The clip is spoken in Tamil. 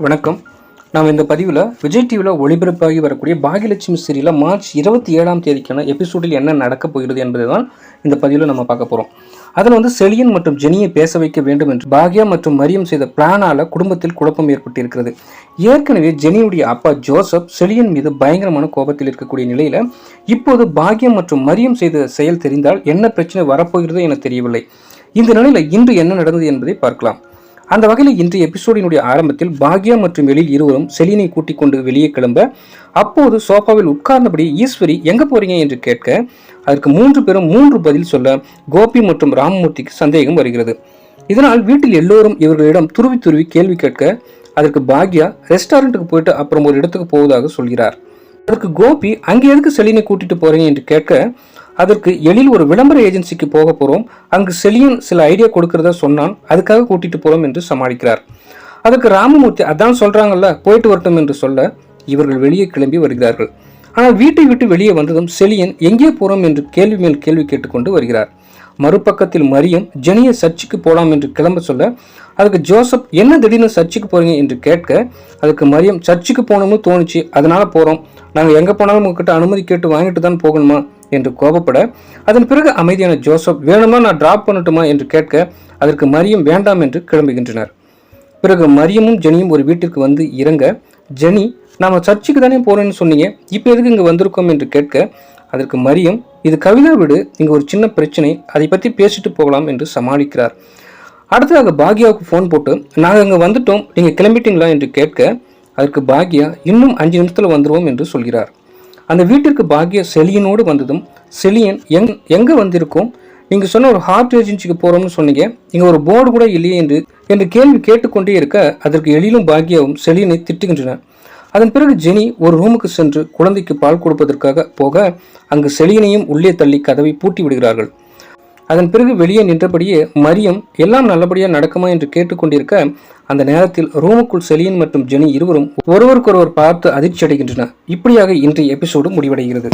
வணக்கம். நாம் இந்த பதிவில் விஜய் டிவியில் ஒளிபரப்பாகி வரக்கூடிய பாகியலட்சுமி சீரியலில் மார்ச் இருபத்தி ஏழாம் தேதிக்கான எபிசோடில் என்ன நடக்கப் போகிறது என்பதை தான் இந்த பதிவில் நம்ம பார்க்க போகிறோம் அதில் வந்து செலியன் மற்றும் ஜெனியை பேச வைக்க வேண்டும் என்று பாக்யா மற்றும் மரியம் செய்த பிளானால் குடும்பத்தில் குழப்பம் ஏற்பட்டிருக்கிறது. ஏற்கனவே ஜெனியுடைய அப்பா ஜோசப் செலியன் மீது பயங்கரமான கோபத்தில் இருக்கக்கூடிய நிலையில் இப்போது பாக்யம் மற்றும் மரியம் செய்த செயல் தெரிந்தால் என்ன பிரச்சனை வரப்போகிறது என தெரியவில்லை. இந்த நிலையில் இன்று என்ன நடந்தது என்பதை பார்க்கலாம். அந்த வகையில் இன்றைய எபிசோடினுடைய ஆரம்பத்தில் பாக்யா மற்றும் எழில் இருவரும் செலினை கூட்டிக் கொண்டு வெளியே கிளம்ப அப்போது சோஃபாவில் உட்கார்ந்தபடி ஈஸ்வரி எங்கே போறீங்க? என்று கேட்க அதற்கு மூன்று பேரும் மூன்று பதில் சொல்ல கோபி மற்றும் ராமமூர்த்திக்கு சந்தேகம் வருகிறது. இதனால் வீட்டில் எல்லோரும் இவர்களிடம் துருவி துருவி கேள்வி கேட்க அதற்கு பாக்யா ரெஸ்டாரண்ட்டுக்கு போயிட்டு அப்புறம் ஒரு இடத்துக்கு போவதாக சொல்கிறார். அதற்கு கோபி அங்கே எதுக்கு செலினை கூட்டிட்டு போறீங்க? என்று கேட்க அதற்கு எழில் ஒரு விளம்பர ஏஜென்சிக்கு போக போறோம். அங்கு செலியன் சில ஐடியா கொடுக்கறத சொன்னான். அதுக்காக கூட்டிட்டு போறோம் என்று சமாளிக்கிறார். அதற்கு ராமமூர்த்தி அதான் சொல்றாங்கல்ல போயிட்டு வரட்டும் என்று சொல்ல இவர்கள் வெளியே கிளம்பி வருகிறார்கள். ஆனால் வீட்டை விட்டு வெளியே வந்ததும் செலியன் எங்கே போறோம்? என்று கேள்வி மேல் கேள்வி கேட்டுக்கொண்டு வருகிறார். மறுபக்கத்தில் மரியம் ஜெனியை சர்ச்சுக்கு போகலாம் என்று கிளம்ப சொல்ல அதுக்கு ஜோசப் என்ன திடீர்னு சர்ச்சுக்கு போறீங்க? என்று கேட்க அதுக்கு மரியம் சர்ச்சுக்கு போகணும்னு தோணுச்சு அதனால போறோம். நாங்கள் எங்க போனாலும் உங்ககிட்ட அனுமதி கேட்டு வாங்கிட்டு தான் போகணுமா? என்று கோபப்பட அதன் பிறகு அமைதியான ஜோசப் வேணுமா நான் டிராப் பண்ணட்டுமா? என்று கேட்க அதற்கு மரியம் வேண்டாம் என்று கிளம்புகின்றனர். பிறகு மரியமும் ஜெனியும் ஒரு வீட்டிற்கு வந்து இறங்க ஜெனி நாம சர்ச்சுக்கு தானே போகிறேன்னு சொன்னீங்க இப்போ எதுக்கு இங்கே வந்திருக்கோம்? என்று கேட்க அதற்கு மரியம் இது கவிதா வீடு இங்கே ஒரு சின்ன பிரச்சனை அதை பற்றி பேசிட்டு போகலாம் என்று சமாளிக்கிறார். அடுத்ததாக பாக்யாவுக்கு ஃபோன் போட்டு நாங்கள் இங்கே வந்துட்டோம் நீங்கள் கிளம்பிட்டீங்களா? என்று கேட்க அதற்கு பாக்யா இன்னும் அஞ்சு நிமிஷத்தில் வந்துடுவோம் என்று சொல்கிறார். அந்த வீட்டிற்கு பாக்யா செலியனோடு வந்ததும் செலியன் எங் எங்கே வந்திருக்கோம்? நீங்கள் சொன்ன ஒரு ஹார்ட் ஏஜென்சிக்கு போகிறோம்னு சொன்னீங்க இங்கே ஒரு போர்டு கூட இல்லையே என்று என்று கேள்வி கேட்டுக்கொண்டே இருக்க அதற்கு எழிலும் பாக்யாவும் செலியனை திட்டுகின்றன அதன் பிறகு ஜெனி ஒரு ரூமுக்கு சென்று குழந்தைக்கு பால் கொடுப்பதற்காக போக அங்கு செலியனையும் உள்ளே தள்ளி கதவை பூட்டி விடுகிறார்கள். அதன் பிறகு வெளியே நின்றபடியே மரியம் எல்லாம் நல்லபடியாக நடக்குமா? என்று கேட்டுக்கொண்டிருக்க அந்த நேரத்தில் ரூமுக்குள் செலியன் மற்றும் ஜெனி இருவரும் ஒருவருக்கொருவர் பார்த்து அதிர்ச்சி அடைகின்றனர் இப்படியாக இன்றைய எபிசோடு முடிவடைகிறது.